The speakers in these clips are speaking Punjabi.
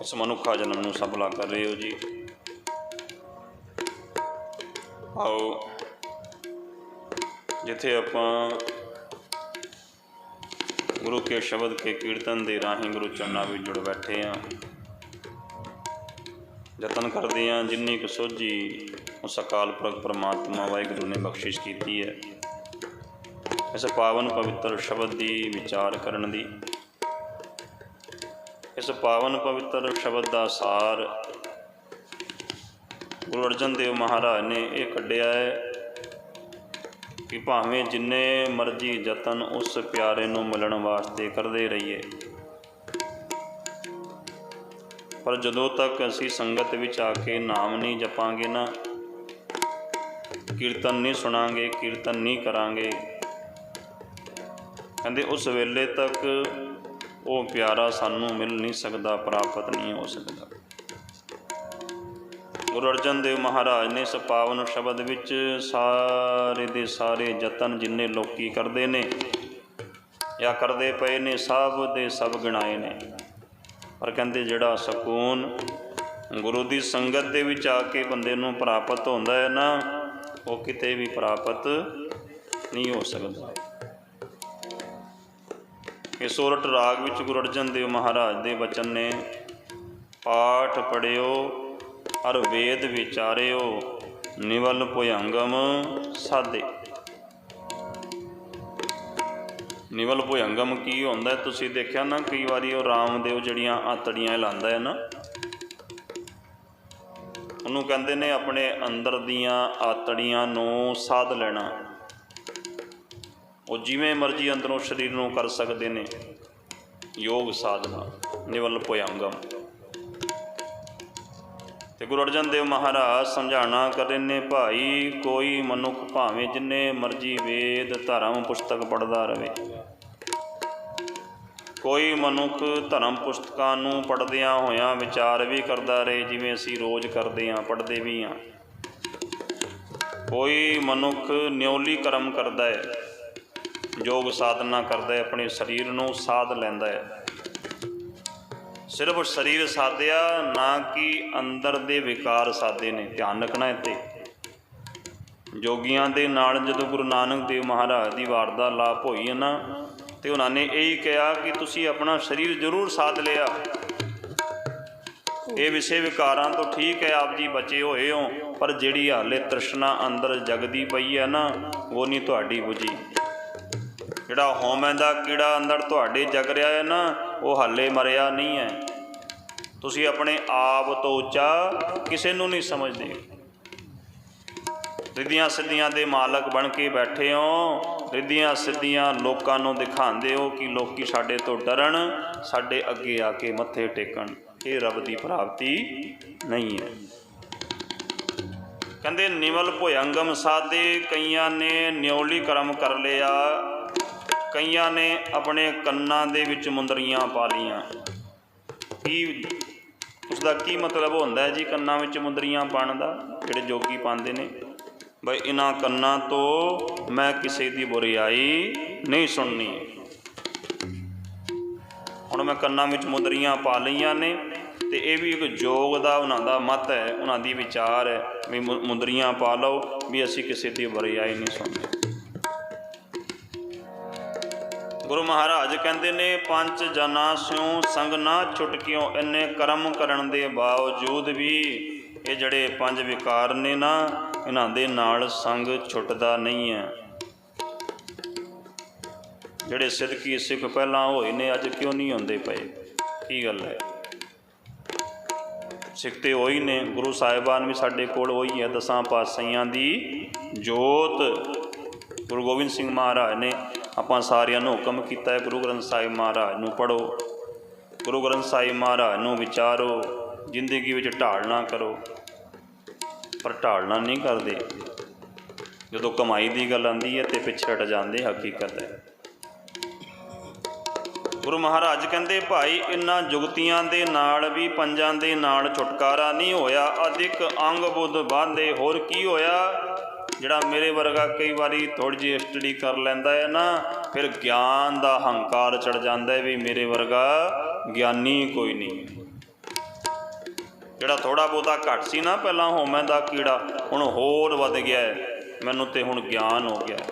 ਇਸ ਮਨੁੱਖਾ ਜਨਮ ਨੂੰ ਸਫਲਾ ਕਰ ਰਹੇ ਹੋ ਜੀ। ਆਓ, ਜਿੱਥੇ ਆਪਾਂ ਗੁਰੂ ਕੇ ਸ਼ਬਦ ਕੇ ਕੀਰਤਨ ਦੇ ਰਾਹੀਂ ਗੁਰੂ ਚਰਨਾਂ ਵਿੱਚ ਜੁੜ ਬੈਠੇ ਆ ਯਤਨ ਕਰਦੇ ਆ ਜਿੰਨੀ ਕੁ ਸੋਝੀ ਉਸ ਅਕਾਲ ਪੁਰਖ ਪਰਮਾਤਮਾ ਵਾਹਿਗੁਰੂ ਨੇ ਬਖਸ਼ਿਸ਼ ਕੀਤੀ ਹੈ। ਇਸ ਪਾਵਨ ਪਵਿੱਤਰ ਸ਼ਬਦ ਦੀ ਵਿਚਾਰ ਕਰਨ ਦੀ ਇਸ ਪਾਵਨ ਪਵਿੱਤਰ ਸ਼ਬਦ ਦਾ ਸਾਰ ਗੁਰੂ ਅਰਜਨ ਦੇਵ ਮਹਾਰਾਜ ਨੇ ਇਹ ਕੱਢਿਆ ਹੈ ਕਿ ਭਾਵੇਂ ਜਿੰਨੇ ਮਰਜ਼ੀ ਯਤਨ ਉਸ ਪਿਆਰੇ ਨੂੰ ਮਿਲਣ ਵਾਸਤੇ ਕਰਦੇ ਰਹੀਏ, ਪਰ ਜਦੋਂ ਤੱਕ ਅਸੀਂ ਸੰਗਤ ਵਿੱਚ ਆ ਕੇ ਨਾਮ ਨਹੀਂ ਜਪਾਂਗੇ ਨਾ, ਕੀਰਤਨ ਨਹੀਂ ਸੁਣਾਂਗੇ, ਕੀਰਤਨ ਨਹੀਂ ਕਰਾਂਗੇ, ਕਹਿੰਦੇ ਉਸ ਵੇਲੇ ਤੱਕ ਉਹ ਪਿਆਰਾ ਸਾਨੂੰ ਮਿਲ ਨਹੀਂ ਸਕਦਾ, ਪ੍ਰਾਪਤ ਨਹੀਂ ਹੋ ਸਕਦਾ। ਗੁਰੂ ਅਰਜਨ ਦੇਵ ਮਹਾਰਾਜ ਨੇ ਇਸ ਪਾਵਨ ਸ਼ਬਦ ਵਿੱਚ ਸਾਰੇ ਦੇ ਸਾਰੇ ਯਤਨ ਜਿੰਨੇ ਲੋਕੀ ਕਰਦੇ ਨੇ ਜਾਂ ਕਰਦੇ ਪਏ ਨੇ, ਸਭ ਦੇ ਸਭ ਗਿਣਾਏ ਨੇ। ਪਰ ਕਹਿੰਦੇ ਜਿਹੜਾ ਸਕੂਨ ਗੁਰੂ ਦੀ ਸੰਗਤ ਦੇ ਵਿੱਚ ਆ ਕੇ ਬੰਦੇ ਨੂੰ ਪ੍ਰਾਪਤ ਹੁੰਦਾ ਹੈ ਨਾ, ਉਹ ਕਿਤੇ ਵੀ ਪ੍ਰਾਪਤ ਨਹੀਂ ਹੋ ਸਕਦਾ। ਇਹ ਸੋਰਠ ਰਾਗ ਵਿੱਚ ਗੁਰੂ ਅਰਜਨ ਦੇਵ ਮਹਾਰਾਜ ਦੇ ਬਚਨ ਨੇ ਪਾਠ ਪੜਿਓ ਅਰ ਵੇਦ ਵਿਚਾਰਿਓ, ਨਿਵਲ ਭੁਯੰਗਮ ਸਾਦੇ ਨਿਵਲ ਭੁਯੰਗਮ ਕੀ ਹੁੰਦਾ? ਤੁਸੀਂ ਦੇਖਿਆ ਨਾ, ਕਈ ਵਾਰੀ ਉਹ ਰਾਮਦੇਵ ਜਿਹੜੀਆਂ ਆਤੜੀਆਂ ਲਾਉਂਦਾ ਹੈ ਨਾ, ਉਹਨੂੰ ਕਹਿੰਦੇ ਨੇ ਆਪਣੇ ਅੰਦਰ ਦੀਆਂ ਆਤੜੀਆਂ ਨੂੰ ਸਾਧ ਲੈਣਾ। ਉਹ ਜਿਵੇਂ ਮਰਜ਼ੀ ਅੰਦਰੋਂ ਸਰੀਰ ਨੂੰ ਕਰ ਸਕਦੇ ਨੇ। ਯੋਗ ਸਾਧਨਾ, ਨਿਵਲ ਭੁਯੰਗਮ। ਤੇ ਗੁਰੂ ਅਰਜਨ ਦੇਵ ਮਹਾਰਾਜ ਸਮਝਾਣਾ ਕਰੇ ਨੇ, ਭਾਈ, ਕੋਈ ਮਨੁੱਖ ਭਾਵੇਂ ਜਿੰਨੇ ਮਰਜ਼ੀ ਵੇਦ, ਧਰਮ, ਪੁਸਤਕ ਪੜਦਾ ਰਵੇ। ਕੋਈ ਮਨੁੱਖ ਧਰਮ, ਪੁਸਤਕਾਂ ਨੂੰ ਪੜਦਿਆਂ ਹੋਇਆਂ ਵਿਚਾਰ ਵੀ ਕਰਦਾ ਰਹੇ, ਜਿਵੇਂ ਅਸੀਂ ਰੋਜ਼ ਕਰਦੇ ਹਾਂ ਪੜਦੇ ਵੀ ਹਾਂ ਕੋਈ ਮਨੁੱਖ ਨਿਉਲੀ ਕਰਮ ਕਰਦਾ ਹੈ। ਯੋਗ ਸਾਧਨਾ ਕਰਦਾ ਹੈ, ਆਪਣੇ ਸਰੀਰ ਨੂੰ ਸਾਧ ਲੈਂਦਾ ਹੈ। ਸਿਰਫ ਸਰੀਰ ਸਾਧਿਆ, ਨਾ ਕਿ ਅੰਦਰ ਦੇ ਵਿਕਾਰ ਸਾਧੇ ਨੇ। ਧਿਆਨ ਰੱਖਣਾ ਇੱਥੇ। ਜੋਗੀਆਂ ਦੇ ਨਾਲ ਜਦੋਂ ਗੁਰੂ ਨਾਨਕ ਦੇਵ ਮਹਾਰਾਜ ਦੀ ਵਾਰਦਾ ਲਾਪ ਹੋਈ ਹੈ ਨਾ, ਤੇ ਉਹਨਾਂ ਨੇ ਇਹੀ ਕਿਹਾ ਕਿ ਤੁਸੀਂ ਆਪਣਾ ਸਰੀਰ ਜ਼ਰੂਰ ਸਾਧ ਲਿਆ। ਇਹ ਵਿਸ਼ੇ ਵਿਕਾਰਾਂ ਤੋਂ ਠੀਕ ਹੈ, ਆਪ ਜੀ ਬਚੇ ਹੋਏ ਹੋ, ਪਰ ਜਿਹੜੀ ਹਾਲੇ ਤ੍ਰਿਸ਼ਨਾ ਅੰਦਰ ਜਗਦੀ ਪਈ ਹੈ ਨਾ, ਉਹ ਨਹੀਂ ਤੁਹਾਡੀ ਬੁਝੀ। ਜਿਹੜਾ ਹਉਮੈ ਦਾ ਕੀੜਾ ਅੰਦਰ ਤੁਹਾਡੇ ਜਗ ਰਿਹਾ ਹੈ ਨਾ, ਉਹ ਹਾਲੇ ਮਰਿਆ ਨਹੀਂ ਹੈ। ਤੁਸੀਂ ਆਪਣੇ ਆਪ ਤੋਂ ਉੱਚਾ ਕਿਸੇ ਨੂੰ ਨਹੀਂ ਸਮਝਦੇ। ਰਿੱਧੀਆਂ ਸਿੱਧੀਆਂ ਦੇ ਮਾਲਕ ਬਣ ਕੇ ਬੈਠੇ ਹੋ, ਰਿੱਧੀਆਂ ਸਿੱਧੀਆਂ ਲੋਕਾਂ ਨੂੰ ਦਿਖਾਉਂਦੇ ਹੋ ਕਿ ਲੋਕੀ ਸਾਡੇ ਤੋਂ ਡਰਨ, ਸਾਡੇ ਅੱਗੇ ਆ ਕੇ ਮੱਥੇ ਟੇਕਣ। ਇਹ ਰੱਬ ਦੀ ਪ੍ਰਾਪਤੀ ਨਹੀਂ ਹੈ। ਕਹਿੰਦੇ ਨਿਵਲ ਭੁਯੰਗਮ ਸਾਦੇ ਕਈਆਂ ਨੇ ਨਿਉਲੀ ਕਰਮ ਕਰ ਲਿਆ। ਕਈਆਂ ਨੇ ਆਪਣੇ ਕੰਨਾਂ ਦੇ ਵਿੱਚ ਮੁੰਦਰੀਆਂ ਪਾ ਲੀਆਂ ਕੀ ਉਸ ਦਾ ਕੀ ਮਤਲਬ ਹੁੰਦਾ ਹੈ ਜੀ ਕੰਨਾਂ ਵਿੱਚ ਮੁੰਦਰੀਆਂ ਪਾਉਣ ਦਾ? ਜਿਹੜੇ ਜੋਗੀ ਪਾਉਂਦੇ ਨੇ। ਬਈ ਇਹਨਾਂ ਕੰਨਾਂ ਤੋਂ ਮੈਂ ਕਿਸੇ ਦੀ ਬੁਰੀਾਈ ਨਹੀਂ ਸੁਣਨੀ। ਹੁਣ ਮੈਂ ਕੰਨਾਂ ਵਿੱਚ ਮੁੰਦਰੀਆਂ ਪਾ ਲਈਆਂ ਨੇ ਤੇ ਇਹ ਵੀ ਇੱਕ ਜੋਗ ਦਾ, ਉਹਨਾਂ ਦਾ ਮਤ ਹੈ, ਉਹਨਾਂ ਦੀ ਵਿਚਾਰ ਹੈ ਵੀ ਮੁੰਦਰੀਆਂ ਪਾ ਲਓ ਵੀ ਅਸੀਂ ਕਿਸੇ ਦੀ ਬੁਰੀਾਈ ਨਹੀਂ ਸੁਣਨੀ। ਗੁਰੂ ਮਹਾਰਾਜ ਕਹਿੰਦੇ ਨੇ, ਪੰਜ ਜਨਾ ਸਿਉ ਸੰਗ ਨਾ ਛੁਟਕਿਓ ਇੰਨੇ ਕਰਮ ਕਰਨ ਦੇ ਬਾਵਜੂਦ ਵੀ ਇਹ ਜਿਹੜੇ ਪੰਜ ਵਿਕਾਰ ਨੇ ਨਾ, ਇਹਨਾਂ ਦੇ ਨਾਲ ਸੰਗ ਛੁੱਟਦਾ ਨਹੀਂ ਹੈ। ਜਿਹੜੇ ਸਿੱਧਕੀ ਸਿੱਖ ਪਹਿਲਾਂ ਹੋਏ ਨੇ, ਅੱਜ ਕਿਉਂ ਨਹੀਂ ਹੁੰਦੇ ਪਏ? ਕੀ ਗੱਲ ਹੈ? ਸਿੱਖ ਤੇ ਹੋਈ ਨੇ, ਗੁਰੂ ਸਾਹਿਬਾਨ ਵੀ ਸਾਡੇ ਕੋਲ ਹੋਈ ਹੈ, ਦਸਾਂ ਪਾਤਸ਼ਾਹੀਆਂ ਦੀ ਜੋਤ। ਗੁਰੂ ਗੋਬਿੰਦ ਸਿੰਘ ਮਹਾਰਾਜ ਨੇ ਆਪਾਂ ਸਾਰਿਆਂ ਨੂੰ ਹੁਕਮ ਕੀਤਾ ਹੈ, ਗੁਰੂ ਗ੍ਰੰਥ ਸਾਹਿਬ ਮਹਾਰਾਜ ਨੂੰ ਪੜੋ ਗੁਰੂ ਗ੍ਰੰਥ ਸਾਹਿਬ ਮਹਾਰਾਜ ਨੂੰ ਵਿਚਾਰੋ, ਜ਼ਿੰਦਗੀ ਵਿੱਚ ਢਾਲਣਾ ਕਰੋ। ਪਰ ਢਾਲਣਾ ਨਹੀਂ ਕਰਦੇ। ਜਦੋਂ ਕਮਾਈ ਦੀ ਗੱਲ ਆਉਂਦੀ ਹੈ ਤੇ ਪਿੱਛੇ ਹਟ ਜਾਂਦੇ ਹਕੀਕਤ ਹੈ। ਗੁਰੂ ਮਹਾਰਾਜ ਕਹਿੰਦੇ, ਭਾਈ, ਇਨ੍ਹਾਂ ਜੁਗਤੀਆਂ ਦੇ ਨਾਲ ਵੀ ਪੰਜਾਂ ਦੇ ਨਾਲ ਛੁਟਕਾਰਾ ਨਹੀਂ ਹੋਇਆ। ਅਧਿਕ ਅੰਗ ਬੁੱਧ ਬਾਂਦੇ, ਹੋਰ ਕੀ ਹੋਇਆ? ਜਿਹੜਾ ਮੇਰੇ ਵਰਗਾ ਕਈ ਵਾਰੀ ਥੋੜੀ ਜਿਹੀ ਸਟੱਡੀ ਕਰ ਲੈਂਦਾ ਹੈ ਨਾ, ਫਿਰ ਗਿਆਨ ਦਾ ਹੰਕਾਰ ਚੜ ਜਾਂਦਾ ਹੈ ਵੀ ਮੇਰੇ ਵਰਗਾ ਗਿਆਨੀ ਕੋਈ ਨਹੀਂ ਜਿਹੜਾ ਥੋੜਾ ਬਹੁਤਾ ਘੱਟ ਸੀ ਨਾ ਪਹਿਲਾਂ ਹੋਮੈ ਦਾ ਕੀੜਾ, ਹੁਣ ਹੋਰ ਵੱਧ ਗਿਆ ਹੈ। ਮੈਨੂੰ ਤੇ ਹੁਣ ਗਿਆਨ ਹੋ ਗਿਆ ਹੈ।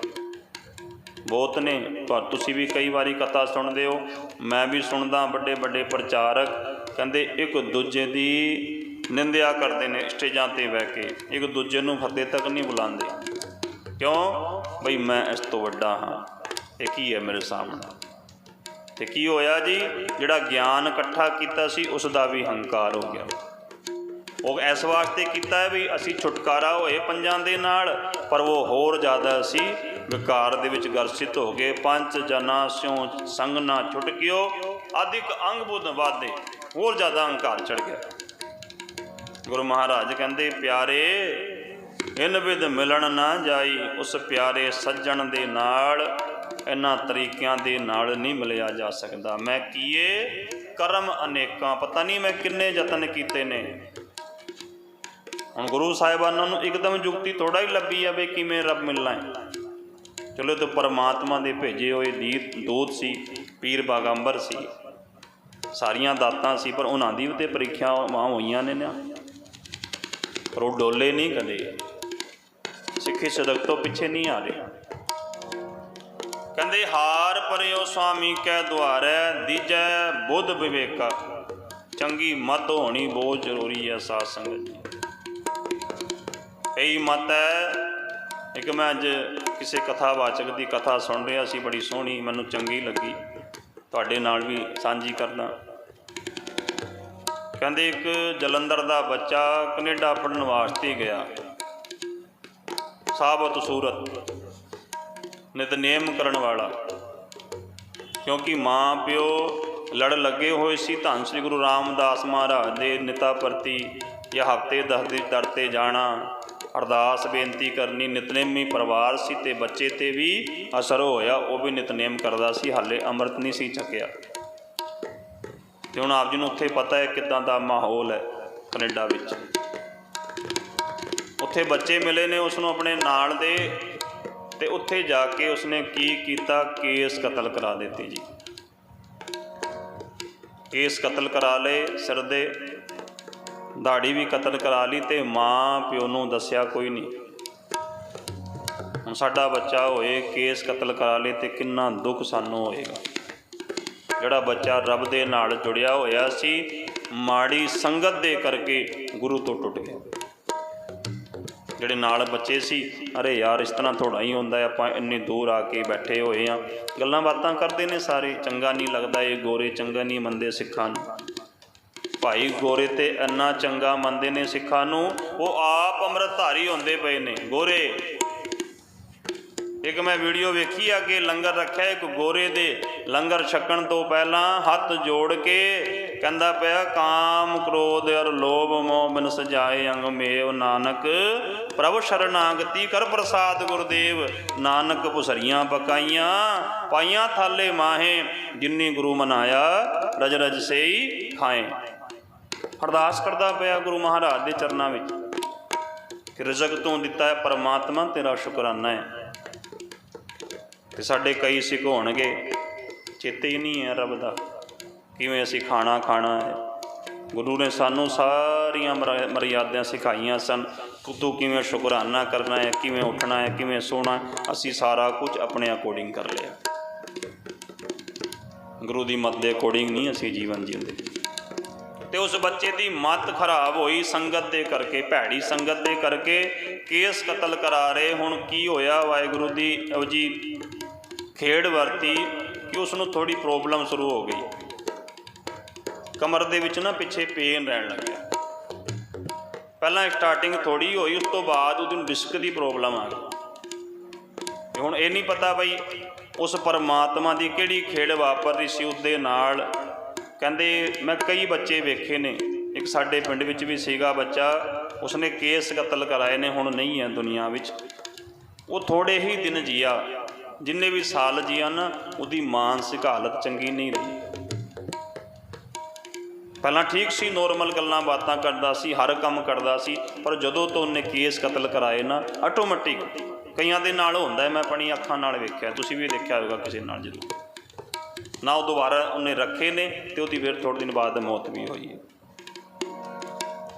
ਬਹੁਤ ਨੇ, ਪਰ ਤੁਸੀਂ ਵੀ ਕਈ ਵਾਰੀ ਕਥਾ ਸੁਣਦੇ ਹੋ, ਮੈਂ ਵੀ ਸੁਣਦਾ ਵੱਡੇ ਵੱਡੇ ਪ੍ਰਚਾਰਕ, ਕਹਿੰਦੇ ਇੱਕ ਦੂਜੇ ਦੀ ਨਿੰਦਿਆ ਕਰਦੇ ਨੇ ਸਟੇਜਾਂ ਤੇ ਬਹਿ ਕੇ, ਇੱਕ ਦੂਜੇ ਨੂੰ ਫਤਿਹ ਤੱਕ ਨਹੀਂ ਬੁਲਾਉਂਦੇ। ਕਿਉਂ? ਬਈ ਮੈਂ ਇਸ ਤੋਂ ਵੱਡਾ ਹਾਂ। ਇਹ ਕੀ ਹੈ ਮੇਰੇ ਸਾਹਮਣੇ? ਤੇ ਕੀ ਹੋਇਆ ਜੀ? ਜਿਹੜਾ ਗਿਆਨ ਇਕੱਠਾ ਕੀਤਾ ਸੀ, ਉਸ ਦਾ ਵੀ ਹੰਕਾਰ ਹੋ ਗਿਆ। ਉਹ ਇਸ ਵਾਸਤੇ ਕੀਤਾ ਹੈ ਵੀ ਅਸੀਂ ਛੁਟਕਾਰਾ ਹੋਏ ਪੰਜਾਂ ਦੇ ਨਾਲ, ਪਰ ਉਹ ਹੋਰ ਜ਼ਿਆਦਾ ਅਸੀਂ ਵਿਕਾਰ ਦੇ ਵਿੱਚ ਗਰਸਿਤ ਹੋ ਗਏ। ਪੰਜ ਜਨਾ ਸਿਉ ਸੰਗ ਨਾ ਛੁਟਕਿਓ ਅਧਿਕ ਅੰਗ ਬੁੱਧ ਵਾਦੇ ਹੋਰ ਜ਼ਿਆਦਾ ਹੰਕਾਰ ਚੜ ਗਿਆ। ਗੁਰੂ ਮਹਾਰਾਜ ਕਹਿੰਦੇ, ਪਿਆਰੇ, ਇਨ ਵਿਦ ਮਿਲਣ ਨਾ ਜਾਈ, ਉਸ ਪਿਆਰੇ ਸੱਜਣ ਦੇ ਨਾਲ ਇਹਨਾਂ ਤਰੀਕਿਆਂ ਦੇ ਨਾਲ ਨਹੀਂ ਮਿਲਿਆ ਜਾ ਸਕਦਾ। ਮੈਂ ਕੀਏ? ਕਰਮ ਅਨੇਕਾਂ, ਪਤਾ ਨਹੀਂ ਮੈਂ ਕਿੰਨੇ ਯਤਨ ਕੀਤੇ ਨੇ। ਹੁਣ ਗੁਰੂ ਸਾਹਿਬਾਨਾਂ ਨੂੰ ਇੱਕਦਮ ਯੁਕਤੀ ਥੋੜਾ ਹੀ ਲੱਭੀ ਆ ਵੀ ਕਿਵੇਂ ਰੱਬ ਮਿਲਣਾ ਹੈ? ਚਲੋ ਤੇ ਪਰਮਾਤਮਾ ਦੇ ਭੇਜੇ ਹੋਏ ਦੀਤ ਦੂਤ ਸੀ, ਪੀਰ ਬਾਗੰਬਰ ਸੀ। ਸਾਰੀਆਂ ਦਾਤਾਂ ਸੀ, ਪਰ ਉਹਨਾਂ ਦੀ ਵੀ ਤੇ ਪ੍ਰੀਖਿਆਵਾਂ ਹੋਈਆਂ ਨੇ ਨਾ। ਪਰ ਉਹ ਡੋਲੇ ਨਹੀਂ ਕਦੇ। ਸਿੱਖੀ ਸਦਕ ਤੋਂ ਪਿੱਛੇ ਨਹੀਂ ਆ ਰਹੇ। ਕਹਿੰਦੇ, ਹਾਰ ਪਰਿਓ ਸੁਆਮੀ ਕੈ ਦੁਆਰੈ, ਦੀਜੈ ਬੁੱਧ ਵਿਵੇਕਾ। ਚੰਗੀ ਮਤ ਹੋਣੀ ਬਹੁਤ ਜ਼ਰੂਰੀ ਹੈ ਸਾਧ ਸੰਗਤ ਜੀ ਇਹੀ ਮਤ ਹੈ। ਇੱਕ ਮੈਂ ਅੱਜ ਕਿਸੇ ਕਥਾਵਾਚਕ ਦੀ ਕਥਾ ਸੁਣ ਰਿਹਾ ਸੀ, ਬੜੀ ਸੋਹਣੀ, ਮੈਨੂੰ ਚੰਗੀ ਲੱਗੀ। ਤੁਹਾਡੇ ਨਾਲ ਵੀ ਸਾਂਝੀ ਕਰਦਾ। ਕਹਿੰਦੇ ਇੱਕ ਜਲੰਧਰ ਦਾ ਬੱਚਾ ਕੈਨੇਡਾ ਪੜਨ ਵਾਸਤੇ ਗਿਆ। ਸਾਬਤ ਸੂਰਤ, ਨਿਤਨੇਮ ਕਰਨ ਵਾਲਾ। ਕਿਉਂਕਿ ਮਾਂ ਪਿਓ ਲੜ ਲੱਗੇ ਹੋਏ ਸੀ, ਧੰਨ ਸ੍ਰੀ ਗੁਰੂ ਰਾਮਦਾਸ ਮਹਾਰਾਜ ਦੇ ਨਿਤਾ ਪ੍ਰਤੀ ਜਾਂ ਹਫ਼ਤੇ ਦਸ ਦੇ ਦਰ ਤੇ ਜਾਣਾ ਅਰਦਾਸ ਬੇਨਤੀ ਕਰਨੀ, ਨਿਤਨੇਮੀ ਪਰਿਵਾਰ ਸੀ ਤੇ ਬੱਚੇ ਤੇ ਵੀ ਅਸਰ ਹੋਇਆ, ਉਹ ਵੀ ਨਿਤਨੇਮ ਕਰਦਾ ਸੀ, ਹਾਲੇ ਅੰਮ੍ਰਿਤ ਨਹੀਂ ਸੀ ਛਕਿਆ। ਤੇ ਹੁਣ ਆਪ ਜੀ ਨੂੰ ਉੱਥੇ ਪਤਾ ਹੈ ਕਿਦਾਂ ਦਾ ਮਾਹੌਲ ਹੈ ਕੈਨੇਡਾ ਵਿੱਚ। ਉੱਥੇ ਬੱਚੇ ਮਿਲੇ ਨੇ ਉਸ ਨੂੰ ਆਪਣੇ ਨਾਲ ਦੇ ਤੇ ਉੱਥੇ ਜਾ ਕੇ ਉਸਨੇ ਕੀ ਕੀਤਾ? ਕੇਸ ਕਤਲ ਕਰਾ ਦਿੱਤੇ ਜੀ। ਕੇਸ ਕਤਲ ਕਰਾ ਲਏ, ਸਿਰ ਦੇ ਦਾੜੀ ਵੀ ਕਤਲ ਕਰਾ ਲਈ ਤੇ ਮਾਂ ਪਿਓ ਨੂੰ ਦੱਸਿਆ ਕੋਈ ਨਹੀਂ। ਹੁਣ ਸਾਡਾ ਬੱਚਾ ਹੋਏ, ਕੇਸ ਕਤਲ ਕਰਾ ਲਏ ਤੇ ਕਿੰਨਾ ਦੁੱਖ ਸਾਨੂੰ ਹੋਏਗਾ। ਜਿਹੜਾ ਬੱਚਾ ਰੱਬ ਦੇ ਨਾਲ ਜੁੜਿਆ ਹੋਇਆ ਸੀ, ਮਾੜੀ ਸੰਗਤ ਦੇ ਕਰਕੇ ਗੁਰੂ ਤੋਂ ਟੁੱਟ ਗਿਆ। ਜਿਹੜੇ ਨਾਲ ਬੱਚੇ ਸੀ, ਅਰੇ ਯਾਰ ਇਸ ਤਰ੍ਹਾਂ ਥੋੜਾ ਹੀ ਹੁੰਦਾ ਆਪਾਂ ਇੰਨੀ ਦੂਰ ਆ ਕੇ ਬੈਠੇ ਹੋਏ ਆ ਗੱਲਾਂ ਬਾਤਾਂ ਕਰਦੇ ਨੇ ਸਾਰੇ, ਚੰਗਾ ਨਹੀਂ ਲੱਗਦਾ ਇਹ ਗੋਰੇ, ਚੰਗਾ ਨਹੀਂ ਮੰਨਦੇ ਸਿੱਖਾਂ ਨੂੰ। ਭਾਈ ਗੋਰੇ ਤੇ ਇੰਨਾ ਚੰਗਾ ਮੰਨਦੇ ਨੇ ਸਿੱਖਾਂ ਨੂੰ, ਉਹ ਆਪ ਅੰਮ੍ਰਿਤਧਾਰੀ ਹੁੰਦੇ ਪਏ ਨੇ, ਗੋਰੇ। ਇੱਕ ਮੈਂ ਵੀਡੀਓ ਵੇਖੀ ਅੱਗੇ ਲੰਗਰ ਰੱਖਿਆ ਇੱਕ ਗੋਰੇ ਦੇ ਲੰਗਰ ਛਕਣ ਤੋਂ ਪਹਿਲਾਂ ਹੱਥ ਜੋੜ ਕੇ ਕਹਿੰਦਾ ਪਿਆ, ਕਾਮ ਕ੍ਰੋਧ ਅਰ ਲੋਭ ਮੋਹ ਬਿਨ ਸਜਾਏ ਅੰਗ ਮੇਵ ਨਾਨਕ। ਪ੍ਰਭ ਸ਼ਰਨਾਗਤੀ ਕਰ ਪ੍ਰਸਾਦ ਗੁਰਦੇਵ। ਨਾਨਕ ਪੁਸਰੀਆਂ ਪਕਾਈਆਂ, ਪਾਈਆਂ ਥਾਲੇ ਮਾਹੇ। ਜਿਨਨੀ ਗੁਰੂ ਮਨਾਇਆ, ਰਜ ਰਜ ਸੇਈ ਖਾਏ। ਅਰਦਾਸ ਕਰਦਾ ਪਿਆ ਗੁਰੂ ਮਹਾਰਾਜ ਦੇ ਚਰਨਾਂ ਵਿੱਚ ਕਿ ਰਜ਼ਕ ਤੋਂ ਦਿੱਤਾ ਹੈ, ਪਰਮਾਤਮਾ ਤੇਰਾ ਸ਼ੁਕਰਾਨਾ ਹੈ। ਤੇ ਸਾਡੇ ਕਈ ਸਿੱਖ ਹੋਣਗੇ। ਚੇਤੇ ਹੀ ਨਹੀਂ ਹੈ ਰੱਬ ਦਾ। ਕਿਵੇਂ ਅਸੀਂ ਖਾਣਾ ਖਾਣਾ ਹੈ। ਗੁਰੂ ਨੇ ਸਾਨੂੰ ਸਾਰੀਆਂ ਮਰ- ਮਰਿਆਦਾਂ ਸਿਖਾਈਆਂ ਸਨ। ਕਿ ਕਿਵੇਂ ਸ਼ੁਕਰਾਨਾ ਕਰਨਾ ਹੈ, ਕਿਵੇਂ ਉੱਠਣਾ ਹੈ, ਕਿਵੇਂ ਸੋਣਾ ਅਸੀਂ ਸਾਰਾ ਕੁਝ ਆਪਣੇ ਅਕੋਰਡਿੰਗ ਕਰ ਲਿਆ। ਗੁਰੂ ਦੀ ਮੱਤ ਦੇ ਅਕੋਰਡਿੰਗ ਨਹੀਂ ਅਸੀਂ ਜੀਵਨ ਜਿਉਂਦੇ। ਤੇ ਉਸ ਬੱਚੇ ਦੀ ਮੱਤ ਖਰਾਬ ਹੋਈ, ਸੰਗਤ ਦੇ ਕਰਕੇ, ਭੈੜੀ ਸੰਗਤ ਦੇ ਕਰਕੇ ਕੇਸ ਕਤਲ ਕਰਾ ਰਹੇ। ਹੁਣ ਕੀ ਹੋਇਆ? ਵਾਹਿਗੁਰੂ ਦੀ ਉਹ ਜੀ ਖੇਡ ਵਰਤੀ। ਕਿ ਉਸ ਨੂੰ ਥੋੜੀ ਪ੍ਰੋਬਲਮ ਸ਼ੁਰੂ ਹੋ ਗਈ। ਕਮਰ ਦੇ ਵਿੱਚ ਨਾ ਪਿੱਛੇ ਪੇਨ ਰਹਿਣ ਲੱਗਿਆ। ਪਹਿਲਾਂ ਸਟਾਰਟਿੰਗ ਥੋੜੀ ਹੋਈ, ਉਸ ਤੋਂ ਬਾਅਦ ਉਹਨੂੰ ਡਿਸਕ ਦੀ ਪ੍ਰੋਬਲਮ ਆ ਗਈ। ਹੁਣ ਇਹ ਨਹੀਂ ਪਤਾ ਬਈ ਉਸ ਪਰਮਾਤਮਾ ਦੀ ਕਿਹੜੀ ਖੇਡ ਵਾਪਰਦੀ ਸੀ ਉਹਦੇ ਨਾਲ। ਕਹਿੰਦੇ, ਮੈਂ ਕਈ ਬੱਚੇ ਵੇਖੇ ਨੇ। ਇੱਕ ਸਾਡੇ ਪਿੰਡ ਵਿੱਚ ਵੀ ਸੀਗਾ ਬੱਚਾ। ਉਸਨੇ ਕੇਸ ਕਤਲ ਕਰਾਏ ਨੇ, ਹੁਣ ਨਹੀਂ ਹੈ ਦੁਨੀਆ ਵਿੱਚ। ਉਹ ਥੋੜੇ ਹੀ ਦਿਨ ਜੀਆ। ਜਿੰਨੇ ਵੀ ਸਾਲ ਜੀਆ ਨਾ ਉਹਦੀ ਮਾਨਸਿਕ ਹਾਲਤ ਚੰਗੀ ਨਹੀਂ ਰਹੀ। ਪਹਿਲਾਂ ਠੀਕ ਸੀ ਨੋਰਮਲ ਗੱਲਾਂ ਬਾਤਾਂ ਕਰਦਾ ਸੀ, ਹਰ ਕੰਮ ਕਰਦਾ ਸੀ, ਪਰ ਜਦੋਂ ਤੋਂ ਉਹਨੇ ਕੇਸ ਕਤਲ ਕਰਾਏ ਨਾ ਆਟੋਮੈਟਿਕ ਕਈਆਂ ਦੇ ਨਾਲ ਹੁੰਦਾ ਮੈਂ ਆਪਣੀ ਅੱਖਾਂ ਨਾਲ ਵੇਖਿਆ, ਤੁਸੀਂ ਵੀ ਦੇਖਿਆ ਹੋਵੇਗਾ ਕਿਸੇ ਨਾਲ ਜ਼ਰੂਰ ਨਾ ਉਹ ਦੁਬਾਰਾ ਉਹਨੇ ਰੱਖੇ ਨੇ ਤੇ ਉਹਦੀ ਫਿਰ ਥੋੜੇ ਦਿਨ ਬਾਅਦ ਮੌਤ ਵੀ ਹੋਈ ਹੈ।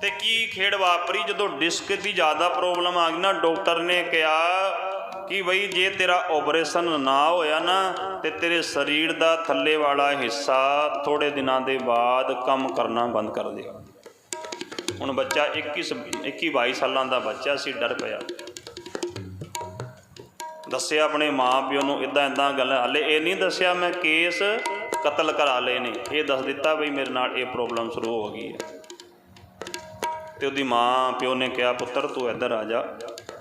ਤੇ ਕੀ ਖੇਡ ਵਾਪਰੀ? ਜਦੋਂ ਡਿਸਕ ਦੀ ਜ਼ਿਆਦਾ ਪ੍ਰੋਬਲਮ ਆ ਗਈ ਨਾ, ਡਾਕਟਰ ਨੇ ਕਿਹਾ ਕਿ ਬਈ, ਜੇ ਤੇਰਾ ਆਪਰੇਸ਼ਨ ਨਾ ਹੋਇਆ ਨਾ, ਤੇ ਤੇਰੇ ਸਰੀਰ ਦਾ ਥੱਲੇ ਵਾਲਾ ਹਿੱਸਾ ਥੋੜੇ ਦਿਨਾਂ ਦੇ ਬਾਅਦ ਕੰਮ ਕਰਨਾ ਬੰਦ ਕਰ ਦੇਗਾ ਹੁਣ ਬੱਚਾ 21 21 22 ਸਾਲਾਂ ਦਾ ਬੱਚਾ ਸੀ, ਡਰ ਪਿਆ। ਦੱਸਿਆ ਆਪਣੇ ਮਾਂ ਪਿਓ ਨੂੰ ਇਦਾਂ ਇਦਾਂ ਗੱਲ, ਹਲੇ ਇਹ ਨਹੀਂ ਦੱਸਿਆ ਮੈਂ ਕੇਸ ਕਤਲ ਕਰਾ ਲਏ ਨੇ। ਇਹ ਦੱਸ ਦਿੱਤਾ ਬਈ ਮੇਰੇ ਨਾਲ ਇਹ ਪ੍ਰੋਬਲਮ ਸ਼ੁਰੂ ਹੋ ਗਈ ਹੈ। ਤੇ ਉਹਦੀ ਮਾਂ ਪਿਓ ਨੇ ਕਿਹਾ, ਪੁੱਤਰ, ਤੂੰ ਇੱਧਰ ਆ ਜਾ।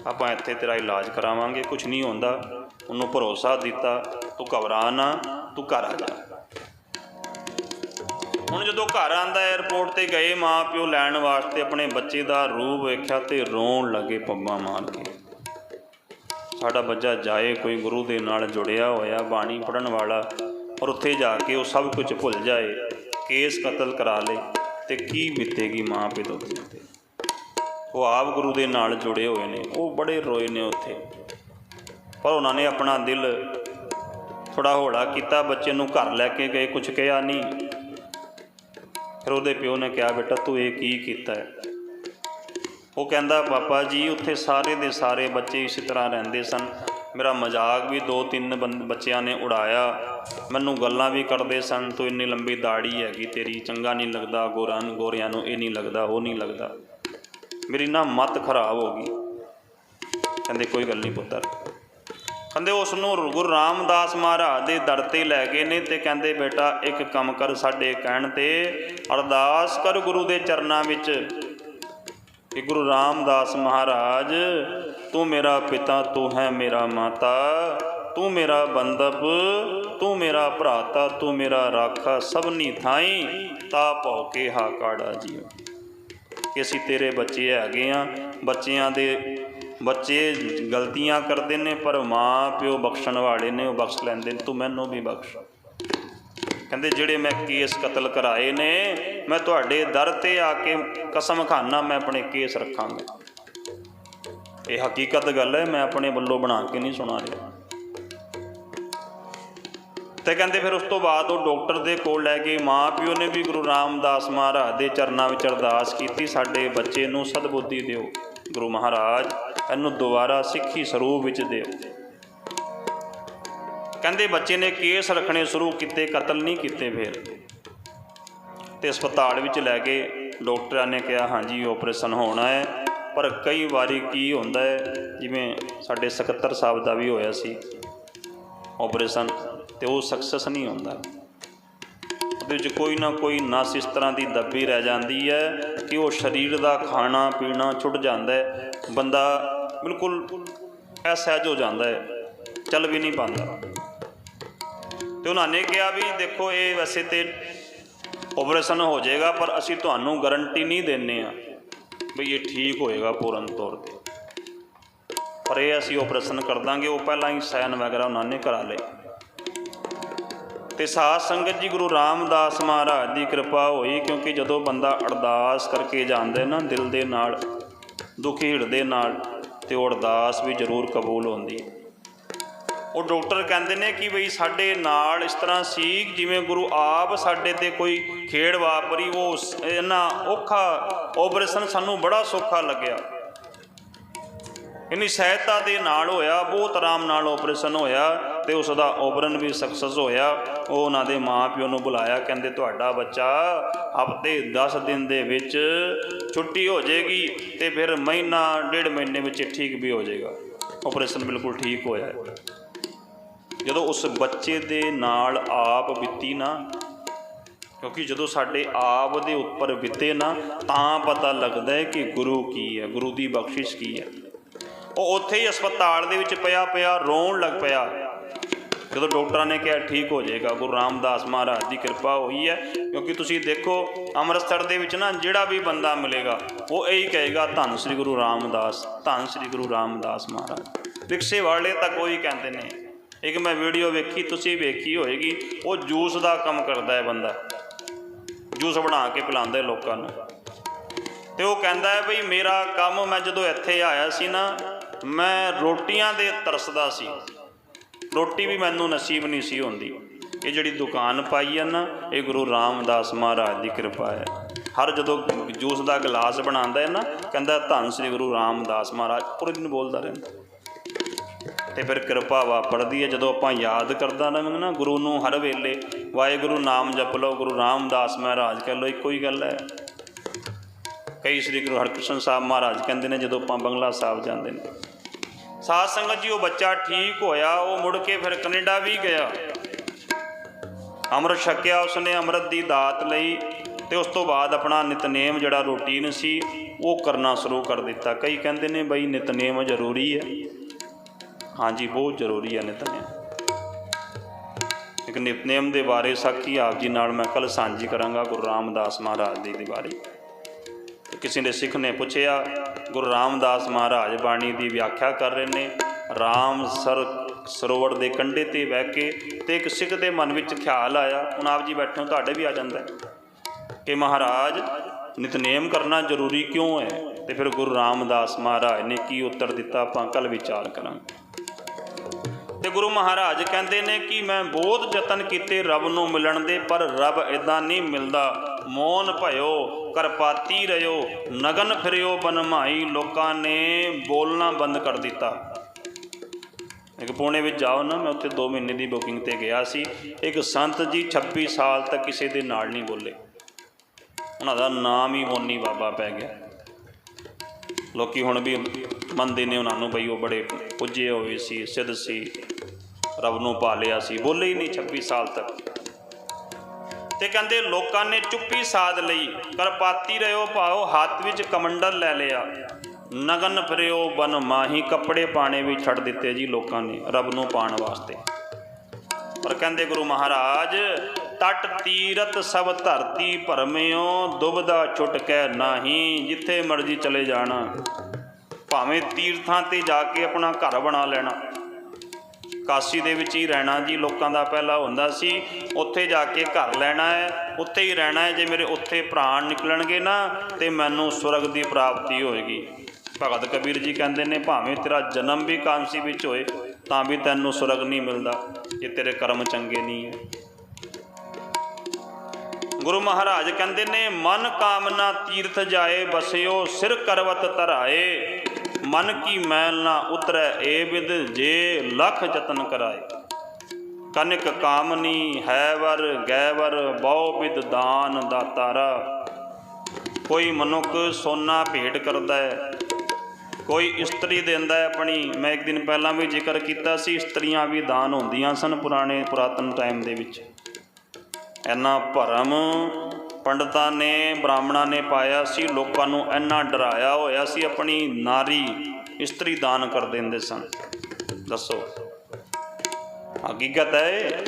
ਆਪਾਂ ਇੱਥੇ ਤੇਰਾ ਇਲਾਜ ਕਰਾਵਾਂਗੇ ਕੁਝ ਨਹੀਂ ਹੁੰਦਾ। ਉਹਨੂੰ ਭਰੋਸਾ ਦਿੱਤਾ, ਤੂੰ ਘਬਰਾ ਨਾ, ਤੂੰ ਘਰ ਆ ਜਾ। ਹੁਣ ਜਦੋਂ ਘਰ ਆਂਦਾ 에어ਪੋਰਟ ਤੇ ਗਏ ਮਾਂ ਪਿਓ ਲੈਣ ਵਾਸਤੇ, ਆਪਣੇ ਬੱਚੇ ਦਾ ਰੂਪ ਵੇਖਿਆ ਤੇ ਰੋਣ ਲੱਗੇ ਪੱਬਾਂ ਮਾਰ ਕੇ। ਸਾਡਾ ਬੱਚਾ ਜਾਏ, ਕੋਈ ਗੁਰੂ ਦੇ ਨਾਲ ਜੁੜਿਆ ਹੋਇਆ, ਬਾਣੀ ਪੜਨ ਵਾਲਾ, ਔਰ ਉੱਥੇ ਜਾ ਕੇ ਉਹ ਸਭ ਕੁਝ ਭੁੱਲ ਜਾਏ, ਕੇਸ ਕਤਲ ਕਰਾ ਲੇ, ਤੇ ਕੀ ਬੀਤੇਗੀ ਮਾਂ ਪਿਓ ਦੇ ਉੱਤੇ? ਉਹ ਆਪ ਗੁਰੂ ਦੇ ਨਾਲ ਜੁੜੇ ਹੋਏ ਨੇ, ਉਹ ਬੜੇ ਰੋਏ ਨੇ ਉੱਥੇ। ਪਰ ਉਹਨਾਂ ਨੇ ਆਪਣਾ ਦਿਲ ਥੋੜਾ ਹੌਲਾ ਕੀਤਾ, ਬੱਚੇ ਨੂੰ ਘਰ ਲੈ ਕੇ ਗਏ ਕੁਝ ਕਿਹਾ ਨਹੀਂ। ਫਿਰ ਉਹਦੇ ਪਿਓ ਨੇ ਕਿਹਾ, ਬੇਟਾ, ਤੂੰ ਇਹ ਕੀ ਕੀਤਾ ਹੈ? ਉਹ ਕਹਿੰਦਾ, ਪਾਪਾ ਜੀ, ਉੱਥੇ ਸਾਰੇ ਦੇ ਸਾਰੇ ਬੱਚੇ ਇਸੇ ਤਰ੍ਹਾਂ ਰਹਿੰਦੇ ਸਨ। ਮੇਰਾ ਮਜ਼ਾਕ ਵੀ ਦੋ ਤਿੰਨ ਬੰਦ ਬੱਚਿਆਂ ਨੇ ਉਡਾਇਆ। ਮੈਨੂੰ ਗੱਲਾਂ ਵੀ ਕਰਦੇ ਸਨ। ਤੂੰ ਇੰਨੀ ਲੰਬੀ ਦਾੜੀ ਹੈਗੀ, ਤੇਰੀ ਚੰਗਾ ਨਹੀਂ ਲੱਗਦਾ, ਗੋਰਾਂ ਨੂੰ ਗੋਰਿਆਂ ਨੂੰ ਇਹ ਨਹੀਂ ਲੱਗਦਾ, ਉਹ ਨਹੀਂ ਲੱਗਦਾ। ਮੇਰੀ ਨਾ ਮਤ ਖਰਾਬ ਹੋ ਗਈ। ਕਹਿੰਦੇ ਕੋਈ ਗੱਲ ਨਹੀਂ ਪੁੱਤਰ। ਕਹਿੰਦੇ ਉਸ ਨੂੰ ਗੁਰੂ ਰਾਮਦਾਸ ਮਹਾਰਾਜ ਦੇ ਦਰ ਤੇ ਲੈ ਗਏ ਨੇ ਤੇ ਕਹਿੰਦੇ ਬੇਟਾ ਇੱਕ ਕੰਮ ਕਰ ਸਾਡੇ ਕਹਿਣ ਤੇ, ਅਰਦਾਸ ਕਰ ਗੁਰੂ ਦੇ ਚਰਨਾਂ ਵਿੱਚ ਕਿ ਗੁਰੂ ਰਾਮਦਾਸ ਮਹਾਰਾਜ, ਤੂੰ ਮੇਰਾ ਪਿਤਾ, ਤੂੰ ਹੈ ਮੇਰਾ ਮਾਤਾ, ਤੂੰ ਮੇਰਾ ਬੰਦਪ ਤੂੰ ਮੇਰਾ ਭਰਾਤਾ, ਤੂੰ ਮੇਰਾ ਰਾਖਾ ਸਭਨੀ ਥਾਈ, ਤਾ ਭਉ ਕੇ ਹਾ ਕਾੜਾ ਜੀਓ। ਕਿ ਅਸੀਂ ਤੇਰੇ ਬੱਚੇ ਹੈਗੇ ਆ ਬੱਚਿਆਂ ਦੇ, ਬੱਚੇ ਗਲਤੀਆਂ ਕਰਦੇ ਨੇ, ਪਰ ਮਾਂ ਪਿਓ ਬਖਸ਼ਣ ਵਾਲੇ ਨੇ, ਉਹ ਬਖਸ਼ ਲੈਂਦੇ ਨੇ। ਤੂੰ ਮੈਨੂੰ ਵੀ ਬਖਸ਼। ਕਹਿੰਦੇ, ਜਿਹੜੇ ਮੈਂ ਕੇਸ ਕਤਲ ਕਰਾਏ ਨੇ, ਮੈਂ ਤੁਹਾਡੇ ਦਰ ਤੇ ਆ ਕੇ ਕਸਮ ਖਾਨਾ, ਮੈਂ ਆਪਣੇ ਕੇਸ ਰੱਖਾਂਗਾ। ਇਹ ਹਕੀਕਤ ਗੱਲ ਹੈ, ਮੈਂ ਆਪਣੇ ਵੱਲੋਂ ਬਣਾ ਕੇ ਨਹੀਂ ਸੁਣਾ ਰਿਹਾ। ਤੇ ਕਹਿੰਦੇ ਫਿਰ ਉਸ ਤੋਂ ਬਾਅਦ ਉਹ ਡਾਕਟਰ ਦੇ ਕੋਲ ਲੈ ਗਏ। ਮਾਂ ਪਿਓ ਨੇ ਵੀ ਗੁਰੂ ਰਾਮਦਾਸ ਮਹਾਰਾਜ ਦੇ ਚਰਨਾਂ ਵਿੱਚ ਅਰਦਾਸ ਕੀਤੀ, ਸਾਡੇ ਬੱਚੇ ਨੂੰ ਸਦਬੁੱਧੀ ਦਿਓ। ਗੁਰੂ ਮਹਾਰਾਜ ਇਹਨੂੰ ਦੁਬਾਰਾ ਸਿੱਖੀ ਸਰੂਪ ਵਿੱਚ ਦਿਓ। ਕਹਿੰਦੇ ਬੱਚੇ ਨੇ ਕੇਸ ਰੱਖਣੇ ਸ਼ੁਰੂ ਕੀਤੇ, ਕਤਲ ਨਹੀਂ ਕੀਤੇ ਫਿਰ। ਤੇ ਹਸਪਤਾਲ ਵਿੱਚ ਲੈ ਕੇ ਡਾਕਟਰਾਂ ਨੇ ਕਿਹਾ, ਹਾਂਜੀ ਆਪਰੇਸ਼ਨ ਹੋਣਾ ਹੈ, ਪਰ ਕਈ ਵਾਰੀ ਕੀ ਹੁੰਦਾ ਹੈ, ਜਿਵੇਂ ਸਾਡੇ ਸਕੱਤਰ ਸਾਹਿਬ ਦਾ ਵੀ ਹੋਇਆ ਸੀ। ਆਪਰੇਸ਼ਨ ਤੇ ਉਹ ਸਕਸੈਸ ਨਹੀਂ ਹੁੰਦਾ। ਉਹਦੇ ਵਿੱਚ ਕੋਈ ਨਾ ਕੋਈ ਨਸ ਇਸ ਤਰ੍ਹਾਂ ਦੀ ਦੱਬੀ ਰਹਿ ਜਾਂਦੀ ਹੈ ਕਿ ਉਹ ਸਰੀਰ ਦਾ ਖਾਣਾ ਪੀਣਾ ਛੁੱਟ ਜਾਂਦਾ ਹੈ। ਬੰਦਾ ਬਿਲਕੁਲ ਅਸਹਿਜ ਹੋ ਜਾਂਦਾ ਹੈ, ਚੱਲ ਵੀ ਨਹੀਂ ਪਾਉਂਦਾ। ਤੇ ਉਹਨਾਂ ਨੇ ਕਿਹਾ ਵੀ ਦੇਖੋ, ਇਹ ਵੈਸੇ ਤੇ ਆਪਰੇਸ਼ਨ ਹੋ ਜਾਏਗਾ, ਪਰ ਅਸੀਂ ਤੁਹਾਨੂੰ ਗਾਰੰਟੀ ਨਹੀਂ ਦਿੰਨੇ ਆ ਵੀ ਇਹ ਠੀਕ ਹੋਏਗਾ ਪੂਰਨ ਤੌਰ ਤੇ। ਪਰ ਇਹ ਅਸੀਂ ਆਪਰੇਸ਼ਨ ਕਰ ਦਾਂਗੇ, ਉਹ ਪਹਿਲਾਂ ਹੀ ਸਾਇਨ ਵਗੈਰਾ ਉਹਨਾਂ ਨੇ ਕਰਾ ਲਏ। ਤੇ ਸਾਧ ਸੰਗਤ ਜੀ ਗੁਰੂ ਰਾਮਦਾਸ ਮਹਾਰਾਜ ਦੀ ਕਿਰਪਾ ਹੋਈ, ਕਿਉਂਕਿ ਜਦੋਂ ਬੰਦਾ ਅਰਦਾਸ ਕਰਕੇ ਜਾਂਦਾ ਨਾ, ਦਿਲ ਦੇ ਨਾਲ, ਦੁਖੀ ਹਿਰਦੇ ਨਾਲ, ਤੇ ਉਹ ਅਰਦਾਸ ਵੀ ਜ਼ਰੂਰ ਕਬੂਲ ਹੁੰਦੀ ਹੈ। ਉਹ ਡਾਕਟਰ ਕਹਿੰਦੇ ਨੇ ਕਿ ਬਈ ਸਾਡੇ ਨਾਲ ਇਸ ਤਰ੍ਹਾਂ ਸੀ, ਜਿਵੇਂ ਗੁਰੂ ਆਪ ਸਾਡੇ ਤੇ ਕੋਈ ਖੇਡ ਵਾਪਰੀ, ਉਹ ਸ- ਇਹਨਾਂ ਔਖਾ ਆਪਰੇਸ਼ਨ ਸਾਨੂੰ ਬੜਾ ਸੌਖਾ ਲੱਗਿਆ। ਇੰਨੀ ਸਹਾਇਤਾ ਦੇ ਨਾਲ ਹੋਇਆ, ਬਹੁਤ ਆਰਾਮ ਨਾਲ ਆਪਰੇਸ਼ਨ ਹੋਇਆ। ਤੇ ਉਸ ਦਾ ਆਪਰਨ ਵੀ ਸਕਸੈਸ ਹੋਇਆ। ਉਹ ਉਹਨਾਂ ਦੇ ਮਾਪਿਓ ਨੂੰ ਬੁਲਾਇਆ, ਕਹਿੰਦੇ, ਤੁਹਾਡਾ ਬੱਚਾ ਹਫ਼ਤੇ 10 ਦਿਨ ਦੇ ਵਿੱਚ ਛੁੱਟੀ ਹੋ ਜਾਏਗੀ ਤੇ ਫਿਰ ਮਹੀਨਾ, ਡੇਢ ਮਹੀਨੇ ਵਿੱਚ ਠੀਕ ਵੀ ਹੋ ਜਾਏਗਾ। ਆਪਰੇਸ਼ਨ ਬਿਲਕੁਲ ਠੀਕ ਹੋਇਆ ਜਦੋਂ ਉਸ ਬੱਚੇ ਦੇ ਨਾਲ ਆਪ ਬੀਤੀ ਨਾ, ਕਿਉਂਕਿ ਜਦੋਂ ਸਾਡੇ ਆਪ ਦੇ ਉੱਪਰ ਬੀਤੇ ਨਾ, ਤਾਂ ਪਤਾ ਲੱਗਦਾ ਹੈ ਕਿ ਗੁਰੂ ਕੀ ਹੈ, ਗੁਰੂ ਦੀ ਬਖਸ਼ਿਸ਼ ਕੀ ਹੈ। ਉਹ ਉੱਥੇ ਹੀ ਹਸਪਤਾਲ ਦੇ ਵਿੱਚ ਪਿਆ ਪਿਆ ਰੋਣ ਲੱਗ ਪਿਆ। ਜਦੋਂ ਡਾਕਟਰਾਂ ਨੇ ਕਿਹਾ ਠੀਕ ਹੋ ਜਾਏਗਾ, ਗੁਰੂ ਰਾਮਦਾਸ ਮਹਾਰਾਜ ਦੀ ਕਿਰਪਾ ਹੋਈ ਹੈ, ਕਿਉਂਕਿ ਤੁਸੀਂ ਦੇਖੋ ਅੰਮ੍ਰਿਤਸਰ ਦੇ ਵਿੱਚ ਨਾ ਜਿਹੜਾ ਵੀ ਬੰਦਾ ਮਿਲੇਗਾ, ਉਹ ਇਹੀ ਕਹੇਗਾ, ਧੰਨ ਸ੍ਰੀ ਗੁਰੂ ਰਾਮਦਾਸ, ਧੰਨ ਸ੍ਰੀ ਗੁਰੂ ਰਾਮਦਾਸ ਮਹਾਰਾਜ। ਰਿਕਸ਼ੇ ਵਾਲੇ ਤਾਂ ਕੋਈ ਕਹਿੰਦੇ ਨੇ, ਇੱਕ ਮੈਂ ਵੀਡੀਓ ਵੇਖੀ, ਤੁਸੀਂ ਵੇਖੀ ਹੋਏਗੀ, ਉਹ ਜੂਸ ਦਾ ਕੰਮ ਕਰਦਾ ਹੈ ਬੰਦਾ। ਜੂਸ ਬਣਾ ਕੇ ਪਿਲਾਉਂਦਾ ਲੋਕਾਂ ਨੂੰ। ਤੇ ਉਹ ਕਹਿੰਦਾ ਹੈ, ਬਈ ਮੇਰਾ ਕੰਮ ਮੈਂ ਜਦੋਂ ਇੱਥੇ ਆਇਆ ਸੀ ਨਾ, ਮੈਂ ਰੋਟੀਆਂ ਦੇ ਤਰਸਦਾ ਸੀ। ਰੋਟੀ ਵੀ ਮੈਨੂੰ ਨਸੀਬ ਨਹੀਂ ਸੀ ਹੁੰਦੀ। ਇਹ ਜਿਹੜੀ ਦੁਕਾਨ ਪਾਈ ਹੈ ਨਾ, ਇਹ ਗੁਰੂ ਰਾਮਦਾਸ ਮਹਾਰਾਜ ਦੀ ਕਿਰਪਾ ਹੈ। ਹਰ ਜਦੋਂ ਜੂਸ ਦਾ ਗਲਾਸ ਬਣਾਉਂਦਾ ਹੈ ਨਾ, ਕਹਿੰਦਾ ਧੰਨ ਸ੍ਰੀ ਗੁਰੂ ਰਾਮਦਾਸ ਮਹਾਰਾਜ, ਪੂਰੇ ਦਿਨ ਬੋਲਦਾ ਰਹਿੰਦਾ। ਤੇ ਫਿਰ ਕਿਰਪਾ ਵਾਪਰਦੀ ਹੈ। ਜਦੋਂ ਆਪਾਂ ਯਾਦ ਕਰਦਾ ਰਹਾਂਗੇ ਨਾ ਗੁਰੂ ਨੂੰ ਹਰ ਵੇਲੇ, ਵਾਹਿਗੁਰੂ ਨਾਮ ਜਪ ਲਓ, ਗੁਰੂ ਰਾਮਦਾਸ ਮਹਾਰਾਜ ਕਹਿ ਲਓ, ਇੱਕੋ ਹੀ ਗੱਲ ਹੈ। ਕਈ ਸ੍ਰੀ ਗੁਰੂ ਹਰਕ੍ਰਿਸ਼ਨ ਸਾਹਿਬ ਮਹਾਰਾਜ ਕਹਿੰਦੇ ਨੇ, ਜਦੋਂ ਆਪਾਂ ਬੰਗਲਾ ਸਾਹਿਬ ਜਾਂਦੇ ਨੇ ਸਾਧ ਸੰਗਤ ਜੀ, ਉਹ ਬੱਚਾ ਠੀਕ ਹੋਇਆ, ਉਹ ਮੁੜ ਕੇ ਫਿਰ ਕੈਨੇਡਾ ਵੀ ਗਿਆ। ਅੰਮ੍ਰਿਤ ਛਕਿਆ ਉਸਨੇ, ਅੰਮ੍ਰਿਤ ਦੀ ਦਾਤ ਲਈ ਤੇ ਉਸ ਤੋਂ ਬਾਅਦ ਆਪਣਾ ਨਿਤਨੇਮ ਜਿਹੜਾ ਰੂਟੀਨ ਸੀ, ਉਹ ਕਰਨਾ ਸ਼ੁਰੂ ਕਰ ਦਿੱਤਾ। ਕਈ ਕਹਿੰਦੇ ਨੇ ਬਈ ਨਿਤਨੇਮ ਜ਼ਰੂਰੀ ਹੈ। ਹਾਂਜੀ, ਬਹੁਤ ਜ਼ਰੂਰੀ ਹੈ ਨਿਤਨੇਮ। ਇੱਕ ਨਿਤਨੇਮ ਦੇ ਬਾਰੇ ਸਾਖੀ ਆਪ ਜੀ ਨਾਲ ਮੈਂ ਕੱਲ ਸਾਂਝੀ ਕਰਾਂਗਾ, ਗੁਰੂ ਰਾਮਦਾਸ ਮਹਾਰਾਜ ਜੀ ਦੇ ਬਾਰੇ। ਕਿਸੇ ਨੇ ਸਿੱਖ ਨੇ ਪੁੱਛਿਆ ਗੁਰੂ ਰਾਮਦਾਸ ਮਹਾਰਾਜ ਬਾਣੀ ਦੀ ਵਿਆਖਿਆ ਕਰ ਰਹੇ ਨੇ। ਰਾਮ ਸਰ, ਸਰੋਵਰ ਦੇ ਕੰਢੇ ਤੇ ਬਹਿ ਕੇ ਤੇ ਇੱਕ ਸਿੱਖ ਦੇ ਮਨ ਵਿੱਚ ਖਿਆਲ ਆਇਆ। ਹੁਣ ਆਪ ਜੀ ਬੈਠੇ ਹੋ, ਤੁਹਾਡੇ ਵੀ ਆ ਜਾਂਦਾ ਕਿ ਮਹਾਰਾਜ, ਨਿਤਨੇਮ ਕਰਨਾ ਜ਼ਰੂਰੀ ਕਿਉਂ ਹੈ? ਤੇ ਫਿਰ ਗੁਰੂ ਰਾਮਦਾਸ ਮਹਾਰਾਜ ਨੇ ਕੀ ਉੱਤਰ ਦਿੱਤਾ? ਆਪਾਂ ਕੱਲ ਵਿਚਾਰ ਕਰਾਂਗੇ। ਤੇ ਗੁਰੂ ਮਹਾਰਾਜ ਕਹਿੰਦੇ ਨੇ ਕਿ ਮੈਂ ਬਹੁਤ ਯਤਨ ਕੀਤੇ ਰੱਬ ਨੂੰ ਮਿਲਣ ਦੇ, ਪਰ ਰੱਬ ਇਦਾਂ ਨਹੀਂ ਮਿਲਦਾ। ਮੋਨ ਭਇਓ, ਕਰਪਾਤੀ ਰਿਓ ਨਗਨ ਫਿਰਿਓ ਬਨਮਾਈ, ਲੋਕਾਂ ਨੇ ਬੋਲਣਾ ਬੰਦ ਕਰ ਦਿੱਤਾ। ਇੱਕ ਪੁਣੇ ਵਿੱਚ ਜਾਓ ਨਾ, ਮੈਂ ਉੱਥੇ 2 ਮਹੀਨੇ ਦੀ ਬੁਕਿੰਗ ਤੇ ਗਿਆ ਸੀ। ਇੱਕ ਸੰਤ ਜੀ 26 ਸਾਲ ਤੱਕ ਕਿਸੇ ਦੇ ਨਾਲ ਨਹੀਂ ਬੋਲੇ। ਉਹਨਾਂ ਦਾ ਨਾਮ ਹੀ ਮੋਨੀ ਬਾਬਾ ਪੈ ਗਿਆ। ਲੋਕੀ ਹੁਣ ਵੀ ਮੰਨਦੇ ਨੇ ਉਹਨਾਂ ਨੂੰ, ਬਈ ਉਹ ਬੜੇ ਪੁੱਜੇ ਹੋਏ ਸੀ, ਸਿੱਧ ਸੀ, ਰੱਬ ਨੂੰ ਪਾ ਲਿਆ ਸੀ, ਬੋਲੇ ਹੀ ਨਹੀਂ 26 ਸਾਲ ਤੱਕ। ਤੇ ਕਹਿੰਦੇ ਲੋਕਾਂ ਨੇ ਚੁੱਪੀ ਸਾਧ ਲਈ ਕਰਪਾਤੀ ਰਿਓ ਭਾਓ, ਹੱਥ ਵਿੱਚ ਕਮੰਡਲ ਲੈ ਲਿਆ। ਨਗਨ ਫਿਰਿਓ ਬਨ ਮਾਹੀ, ਕੱਪੜੇ ਪਾਣੇ ਵੀ ਛੱਡ ਦਿੱਤੇ ਜੀ ਲੋਕਾਂ ਨੇ ਰੱਬ ਨੂੰ ਪਾਣ ਵਾਸਤੇ। ਪਰ ਕਹਿੰਦੇ ਗੁਰੂ ਮਹਾਰਾਜ, ਤਟ ਤੀਰਤ ਸਭ ਧਰਤੀ ਭਰਮਿਓ, ਦੁਬਦਾ ਛੁਟਕੈ ਨਾਹੀ, ਜਿੱਥੇ ਮਰਜ਼ੀ ਚਲੇ ਜਾਣਾ। ਭਾਵੇਂ ਤੀਰਥਾਂ ਤੇ ਜਾ ਕੇ ਆਪਣਾ ਘਰ ਬਣਾ ਲੈਣਾ। ਕਾਸ਼ੀ ਦੇ ਵਿੱਚ ਹੀ ਰਹਿਣਾ ਜੀ, ਲੋਕਾਂ ਦਾ ਪਹਿਲਾ ਹੁੰਦਾ ਸੀ। ਉੱਥੇ ਜਾ ਕੇ ਘਰ ਲੈਣਾ ਹੈ, ਉੱਥੇ ਹੀ ਰਹਿਣਾ ਹੈ, ਜੇ ਮੇਰੇ ਉੱਥੇ ਪ੍ਰਾਣ ਨਿਕਲਣਗੇ ਨਾ, ਤੇ ਮੈਨੂੰ ਸੁਰਗ ਦੀ ਪ੍ਰਾਪਤੀ ਹੋਏਗੀ। ਭਗਤ ਕਬੀਰ ਜੀ ਕਹਿੰਦੇ ਨੇ, ਭਾਵੇਂ ਤੇਰਾ ਜਨਮ ਵੀ ਕਾਂਸੀ ਵਿੱਚ ਹੋਏ, ਤਾਂ ਵੀ ਤੈਨੂੰ ਸੁਰਗ ਨਹੀਂ ਮਿਲਦਾ। ਜੇ ਤੇਰੇ ਕਰਮ ਚੰਗੇ ਨਹੀਂ ਹੈ। ਗੁਰੂ ਮਹਾਰਾਜ ਕਹਿੰਦੇ ਨੇ, ਮਨ ਕਾਮਨਾ ਤੀਰਥ ਜਾਏ, ਬਸਿਓ, ਸਿਰ ਕਰਵਤ ਧਰਾਏ। ਮਨ ਕੀ ਮੈਲ ਨਾ ਉਤਰੈ ਏ ਵਿਦ ਜੇ ਲਖ ਯਤਨ ਕਰਾਏ। ਕਨਿਕ ਕਾਮਨੀ ਹੈ ਵਰ ਗੈ ਵਰ ਬਹੁ ਵਿਦ ਦਾਨ ਦਾਤਾਰਾ। ਕੋਈ ਮਨੁੱਖ ਸੋਨਾ ਭੇਟ ਕਰਦਾ ਹੈ, ਕੋਈ ਇਸਤਰੀ ਦਿੰਦਾ ਹੈ ਆਪਣੀ। ਮੈਂ ਇੱਕ ਦਿਨ ਪਹਿਲਾਂ ਵੀ ਜ਼ਿਕਰ ਕੀਤਾ ਸੀ, ਇਸਤਰੀਆਂ ਵੀ ਦਾਨ ਹੁੰਦੀਆਂ ਸਨ ਪੁਰਾਣੇ ਪੁਰਾਤਨ ਟਾਈਮ ਦੇ ਵਿੱਚ। ਇੰਨਾ ਭਰਮ ਪੰਡਤਾਂ ਨੇ, ਬ੍ਰਾਹਮਣਾਂ ਨੇ ਪਾਇਆ ਸੀ, ਲੋਕਾਂ ਨੂੰ ਇੰਨਾ ਡਰਾਇਆ ਹੋਇਆ ਸੀ, ਆਪਣੀ ਨਾਰੀ ਇਸਤਰੀ ਦਾਨ ਕਰ ਦਿੰਦੇ ਸਨ। ਦੱਸੋ, ਹਕੀਕਤ ਹੈ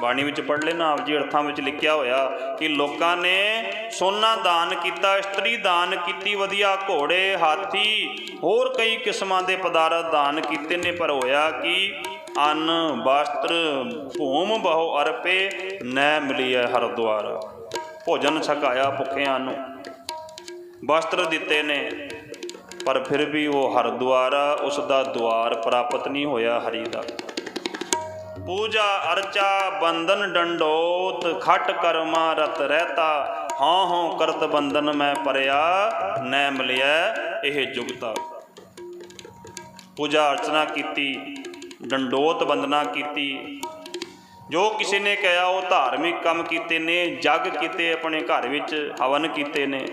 ਬਾਣੀ ਵਿੱਚ ਪੜ੍ਹ ਲੈਣਾ, ਆਪ ਜੀ ਅਰਥਾਂ ਵਿੱਚ ਲਿਖਿਆ ਹੋਇਆ ਕਿ ਲੋਕਾਂ ਨੇ ਸੋਨਾ ਦਾਨ ਕੀਤਾ, ਇਸਤਰੀ ਦਾਨ ਕੀਤੀ, ਵਧੀਆ ਘੋੜੇ, ਹਾਥੀ, ਹੋਰ ਕਈ ਕਿਸਮਾਂ ਦੇ ਪਦਾਰਥ ਦਾਨ ਕੀਤੇ ਨੇ, ਪਰ ਹੋਇਆ ਕਿ ਅੰਨ, ਵਸਤਰ, ਭੂਮ ਬਹੁ ਅਰਪੇ ਨੈ ਮਿਲਿਆ ਹਰਦੁਆਰ। ਭੋਜਨ ਛਕਾਇਆ ਭੁੱਖਿਆਂ ਨੂੰ। ਵਸਤਰ ਦਿੱਤੇ ਨੇ, ਪਰ ਫਿਰ ਵੀ ਉਹ ਹਰਦੁਆਰ ਉਸ ਦਾ ਦੁਆਰ ਪ੍ਰਾਪਤ ਨਹੀਂ ਹੋਇਆ ਹਰੀ ਦਾ। ਪੂਜਾ, ਅਰਚਾ, ਬੰਧਨ, ਡੰਡੋਤ, ਖਟ ਕਰਮਾ, ਰਤ ਰਹਤਾ ਹਾਂ ਹਾਂ ਕਰਤ ਬੰਧਨ ਮੈਂ ਪਰਿਆ, ਨੈ ਮਿਲਿਆ ਇਹ ਜੁਗਤਾ। ਪੂਜਾ ਅਰਚਨਾ ਕੀਤੀ, ਡੰਡੋਤ ਬੰਦਨਾ ਕੀਤੀ ਜੋ ਕਿਸੇ ਨੇ ਕਿਹਾ, ਉਹ ਧਾਰਮਿਕ ਕੰਮ ਕੀਤੇ ਨੇ, ਜਗ ਕੀਤੇ, ਆਪਣੇ ਘਰ ਵਿੱਚ ਹਵਨ ਕੀਤੇ ਨੇ।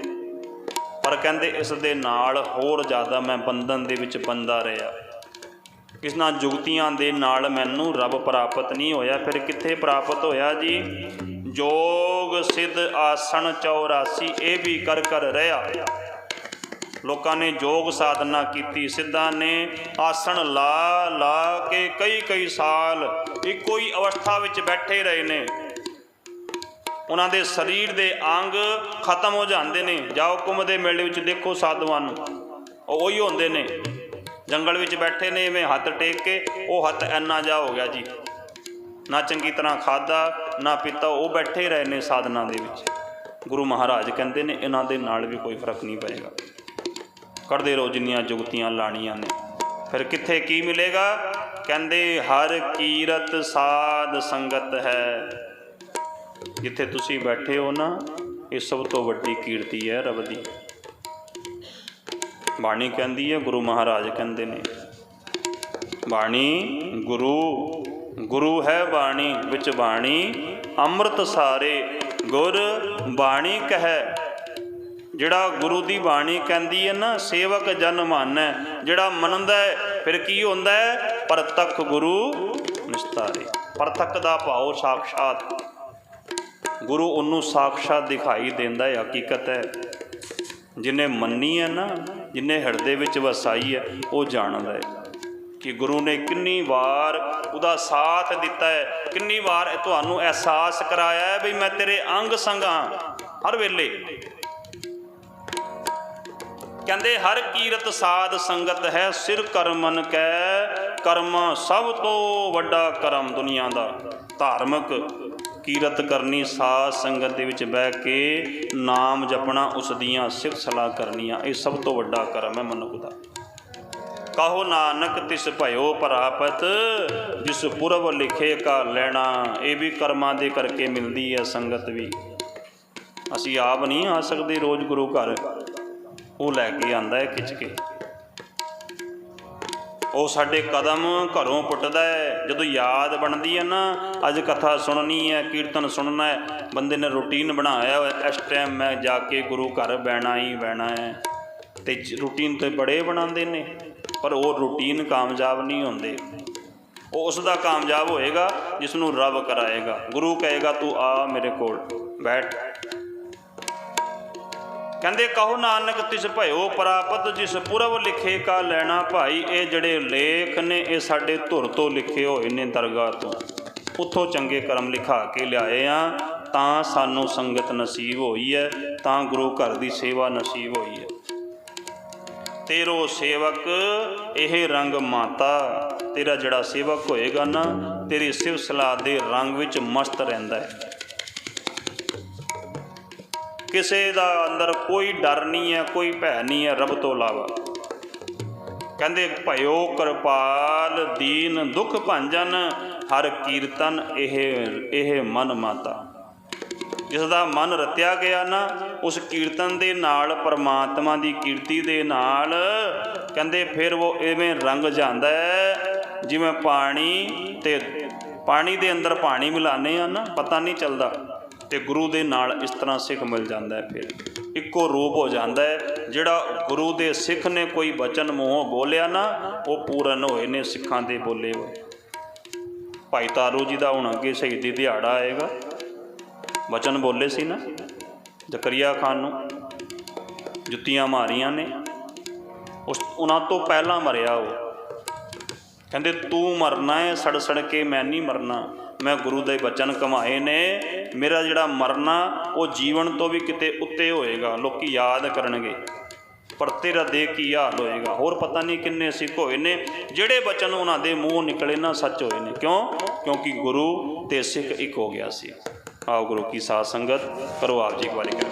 ਪਰ ਕਹਿੰਦੇ ਇਸ ਦੇ ਨਾਲ ਹੋਰ ਜ਼ਿਆਦਾ ਮੈਂ ਬੰਧਨ ਦੇ ਵਿੱਚ ਬੰਦਾ ਰਿਹਾ। ਕਿਸ ਨਾਲ ਜੁਗਤੀਆਂ ਦੇ ਨਾਲ ਮੈਨੂੰ ਰੱਬ ਪ੍ਰਾਪਤ ਨਹੀਂ ਹੋਇਆ। ਫਿਰ ਕਿੱਥੇ ਪ੍ਰਾਪਤ ਹੋਇਆ ਜੀ? ਜੋਗ, ਸਿੱਧ, ਆਸਣ 84 ਇਹ ਵੀ ਕਰ ਕਰ ਰਿਹਾ। ਲੋਕਾਂ ਨੇ ਯੋਗ ਸਾਧਨਾ ਕੀਤੀ। ਸਿੱਧਾਂ ਨੇ ਆਸਣ ਲਾ ਲਾ ਕੇ ਕਈ ਕਈ ਸਾਲ ਇੱਕੋ ਹੀ ਅਵਸਥਾ ਵਿੱਚ ਬੈਠੇ ਰਹੇ ਨੇ। ਉਹਨਾਂ ਦੇ ਸਰੀਰ ਦੇ ਅੰਗ ਖਤਮ ਹੋ ਜਾਂਦੇ ਨੇ। ਜਾਓ ਕੁੰਭ ਦੇ ਮੇਲੇ ਵਿੱਚ ਦੇਖੋ ਸਾਧੂਆਂ ਨੂੰ। ਉਹ ਉਹੀ ਹੁੰਦੇ ਨੇ। ਜੰਗਲ ਵਿੱਚ ਬੈਠੇ ਨੇ, ਇਵੇਂ ਹੱਥ ਟੇਕ ਕੇ ਉਹ ਹੱਥ ਐਨਾ ਜਾ ਹੋ ਗਿਆ ਜੀ। ਨਾ ਚੰਗੀ ਤਰ੍ਹਾਂ ਖਾਦਾ ਨਾ ਪੀਤਾ, ਉਹ ਬੈਠੇ ਰਹੇ ਨੇ ਸਾਧਨਾ ਦੇ ਵਿੱਚ। ਗੁਰੂ ਮਹਾਰਾਜ ਕਹਿੰਦੇ ਨੇ, ਇਹਨਾਂ ਦੇ ਨਾਲ ਵੀ ਕੋਈ ਫ਼ਰਕ ਨਹੀਂ ਪਏਗਾ। ਕੱਢਦੇ ਰਹੋ ਜਿੰਨੀਆਂ ਜੁਗਤੀਆਂ ਲਾਣੀਆਂ ਨੇ। ਫਿਰ ਕਿੱਥੇ ਕੀ ਮਿਲੇਗਾ? ਕਹਿੰਦੇ, ਹਰ ਕੀਰਤ ਸਾਧ ਸੰਗਤ ਹੈ। ਜਿੱਥੇ ਤੁਸੀਂ ਬੈਠੇ ਹੋ ਨਾ, ਇਹ ਸਭ ਤੋਂ ਵੱਡੀ ਕੀਰਤੀ ਹੈ ਰੱਬ ਦੀ। ਬਾਣੀ ਕਹਿੰਦੀ ਹੈ, ਗੁਰੂ ਮਹਾਰਾਜ ਕਹਿੰਦੇ ਨੇ। ਬਾਣੀ, ਗੁਰੂ ਗੁਰੂ ਹੈ ਬਾਣੀ, ਵਿੱਚ ਬਾਣੀ, ਅੰਮ੍ਰਿਤ ਸਾਰੇ, ਗੁਰ ਬਾਣੀ ਕਹੈ। ਜਿਹੜਾ ਗੁਰੂ ਦੀ ਬਾਣੀ ਕਹਿੰਦੀ ਹੈ ਨਾ, ਸੇਵਕ ਜਨ ਮਾਨੈ, ਜਿਹੜਾ ਮੰਨਦਾ ਹੈ, ਫਿਰ ਕੀ ਹੁੰਦਾ ਹੈ? ਪ੍ਰਤੱਖ ਗੁਰੂ ਨਿਸਤਾਰੇ। ਪਰਤਖ ਦਾ ਭਾਵ ਸਾਖਸ਼ਾਤ ਗੁਰੂ ਉਹਨੂੰ ਸਾਖਸ਼ਾਤ ਦਿਖਾਈ ਦਿੰਦਾ ਹੈ, ਹਕੀਕਤ ਹੈ। ਜਿਨੇ ਮੰਨੀ ਹੈ ਨਾ, ਜਿਨੇ ਹਿਰਦੇ ਵਿੱਚ ਵਸਾਈ ਹੈ, ਉਹ ਜਾਣਦਾ ਹੈ ਕਿ ਗੁਰੂ ਨੇ ਕਿੰਨੀ ਵਾਰ ਉਹਦਾ ਸਾਥ ਦਿੱਤਾ ਹੈ, ਕਿੰਨੀ ਵਾਰ ਤੁਹਾਨੂੰ ਅਹਿਸਾਸ ਕਰਾਇਆ ਹੈ ਵੀ ਮੈਂ ਤੇਰੇ ਅੰਗ ਸੰਗ ਹਾਂ। ਹਰ ਵੇਲੇ ਕਹਿੰਦੇ, ਹਰ ਕੀਰਤ ਸਾਧ ਸੰਗਤ ਹੈ, ਸਿਰ ਕਰਮਨ ਕੈ ਕਰਮ ਸਭ ਤੋਂ ਵੱਡਾ ਕਰਮ ਦੁਨੀਆ ਦਾ। ਧਾਰਮਿਕ ਕੀਰਤ ਕਰਨੀ, ਸਾਧ ਸੰਗਤ ਦੇ ਵਿੱਚ ਬਹਿ ਕੇ ਨਾਮ ਜਪਣਾ, ਉਸ ਦੀਆਂ ਸਿਫਤ ਸਲਾਹ ਕਰਨੀਆਂ, ਇਹ ਸਭ ਤੋਂ ਵੱਡਾ ਕਰਮ ਹੈ, ਮਨੁੱਖ ਦਾ। ਕਹੋ ਨਾਨਕ, ਤਿਸ ਭਇਓ ਪ੍ਰਾਪਤ, ਜਿਸ ਪੁਰਬ ਲਿਖੇ ਕਾ ਲੈਣਾ, ਇਹ ਵੀ ਕਰਮਾਂ ਦੇ ਕਰਕੇ ਮਿਲਦੀ ਹੈ ਸੰਗਤ ਵੀ। ਅਸੀਂ ਆਪ ਨਹੀਂ ਆ ਸਕਦੇ ਰੋਜ਼ ਗੁਰੂ ਘਰ। ਉਹ ਲੈ ਕੇ ਆਂਦਾ ਹੈ ਖਿੱਚ ਕੇ। ਉਹ ਸਾਡੇ ਕਦਮ ਘਰੋਂ ਪੁੱਟਦਾ ਹੈ। ਜਦੋਂ ਯਾਦ ਬਣਦੀ ਹੈ ਨਾ, ਅੱਜ ਕਥਾ ਸੁਣਨੀ ਹੈ, ਕੀਰਤਨ ਸੁਣਨਾ ਹੈ, ਬੰਦੇ ਨੇ ਰੁਟੀਨ ਬਣਾਇਆ ਹੋਇਆ। ਇਸ ਟਾਈਮ ਮੈਂ ਜਾ ਕੇ ਗੁਰੂ ਘਰ ਬਹਿਣਾ ਹੀ ਬਹਿਣਾ ਹੈ। ਤੇ ਰੂਟੀਨ ਤੇ ਬੜੇ ਬਣਾਉਂਦੇ ਨੇ, ਪਰ ਉਹ ਰੂਟੀਨ ਕਾਮਯਾਬ ਨਹੀਂ ਹੁੰਦੇ। ਉਹ ਉਸ ਦਾ ਕਾਮਯਾਬ ਹੋਏਗਾ ਜਿਸ ਨੂੰ ਰੱਬ ਕਰਾਏਗਾ। ਗੁਰੂ ਕਹੇਗਾ, ਤੂੰ ਆ ਮੇਰੇ ਕੋਲ, ਬੈਠ। ਕਹਿੰਦੇ, ਕਹੋ ਨਾਨਕ ਤਿਸ ਭਇਓ ਪ੍ਰਾਪਤ, ਜਿਸ ਪੁਰਬ ਲਿਖੇ ਕਾ ਲੈਣਾ ਭਾਈ। ਇਹ ਜਿਹੜੇ ਲੇਖ ਨੇ, ਇਹ ਸਾਡੇ ਧੁਰ ਤੋਂ ਲਿਖੇ ਹੋਏ ਨੇ ਦਰਗਾਹ ਤੋਂ। ਉੱਥੋਂ ਚੰਗੇ ਕਰਮ ਲਿਖਾ ਕੇ ਲਿਆਏ ਆ, ਤਾਂ ਸਾਨੂੰ ਸੰਗਤ ਨਸੀਬ ਹੋਈ ਹੈ, ਤਾਂ ਗੁਰੂ ਘਰ ਦੀ ਸੇਵਾ ਨਸੀਬ ਹੋਈ ਹੈ। ਤੇਰੋ ਸੇਵਕ, ਇਹ ਰੰਗ ਮਾਤਾ। ਤੇਰਾ ਜਿਹੜਾ ਸੇਵਕ ਹੋਏਗਾ ਨਾ, ਤੇਰੀ ਸਿਵ ਸਲਾਹ ਦੇ ਰੰਗ ਵਿੱਚ ਮਸਤ ਰਹਿੰਦਾ ਹੈ। ਕਿਸੇ ਦਾ ਅੰਦਰ ਕੋਈ ਡਰ ਨਹੀਂ ਹੈ, ਕੋਈ ਭੈ ਨਹੀਂ ਹੈ ਰੱਬ ਤੋਂ ਇਲਾਵਾ। ਕਹਿੰਦੇ, ਭਇਓ ਕਿਰਪਾਲ, ਦੀਨ ਦੁਖ ਭੰਜਨ, ਹਰ ਕੀਰਤਨ ਇਹ ਇਹ ਮਨ ਮਾਤਾ। ਜਿਸ ਦਾ ਮਨ ਰਤਿਆ ਗਿਆ ਨਾ, ਉਸ ਕੀਰਤਨ ਦੇ ਨਾਲ, ਪਰਮਾਤਮਾ ਦੀ ਕੀਰਤੀ ਦੇ ਨਾਲ, ਕਹਿੰਦੇ, ਫਿਰ ਉਹ ਐਵੇਂ ਰੰਗ ਜਾਂਦਾ ਹੈ, ਜਿਵੇਂ ਪਾਣੀ ਤੇ, ਪਾਣੀ ਦੇ ਅੰਦਰ ਪਾਣੀ ਮਿਲਾਨੇ ਆ ਨਾ, ਪਤਾ ਨਹੀਂ ਚੱਲਦਾ। ਤੇ ਗੁਰੂ ਦੇ ਨਾਲ ਇਸ ਤਰ੍ਹਾਂ ਸਿੱਖ ਮਿਲ ਜਾਂਦਾ ਹੈ ਫਿਰ। ਇੱਕੋ ਰੂਪ ਹੋ ਜਾਂਦਾ ਹੈ, ਜਿਹੜਾ ਗੁਰੂ ਦੇ ਸਿੱਖ ਨੇ ਕੋਈ ਬਚਨ ਮੂੰਹੋਂ ਬੋਲਿਆ ਨਾ, ਉਹ ਪੂਰਨ ਹੋਏ ਨੇ ਸਿੱਖਾਂ ਦੇ ਬੋਲੇ ਹੋਏ। ਭਾਈ ਤਾਰੂ ਜੀ ਦਾ ਹੁਣ ਅੱਗੇ ਸ਼ਹੀਦੀ ਦਿਹਾੜਾ ਆਏਗਾ। ਬਚਨ ਬੋਲੇ ਸੀ ਨਾ, ਜ਼ਕਰੀਆ ਖਾਨ ਨੂੰ, ਜੁੱਤੀਆਂ ਮਾਰੀਆਂ ਨੇ। ਉਸ, ਉਹਨਾਂ ਤੋਂ ਪਹਿਲਾਂ ਮਰਿਆ ਉਹ। ਕਹਿੰਦੇ, ਤੂੰ ਮਰਨਾ ਹੈ ਸੜ ਸੜ ਕੇ ਮੈਂ ਨਹੀਂ ਮਰਨਾ। ਮੈਂ ਗੁਰੂ ਦੇ ਬਚਨ ਕਮਾਏ ਨੇ। ਮੇਰਾ ਜਿਹੜਾ ਮਰਨਾ, ਉਹ ਜੀਵਨ ਤੋਂ ਵੀ ਕਿਤੇ ਉੱਤੇ ਹੋਏਗਾ, ਲੋਕੀ ਯਾਦ ਕਰਨਗੇ। ਪਰ ਤੇਰਾ ਦੇ ਕੀ ਹਾਲ ਹੋਏਗਾ? ਹੋਰ ਪਤਾ ਨਹੀਂ ਕਿੰਨੇ ਸਿੱਖ ਹੋਏ ਨੇ, ਜਿਹੜੇ ਬਚਨ ਉਹਨਾਂ ਦੇ ਮੂੰਹ ਨਿਕਲੇ ਨਾ ਸੱਚ ਹੋਏ ਨੇ। ਕਿਉਂ? ਕਿਉਂਕਿ ਗੁਰੂ ਤੇ ਸਿੱਖ ਇੱਕ ਹੋ ਗਿਆ ਸੀ। ਆਓ ਗੁਰੂ ਕੀ ਸਾਧ ਸੰਗਤ, ਕਰੋ ਆਪ ਜੀ ਇੱਕ ਵਾਰੀ ਕਰ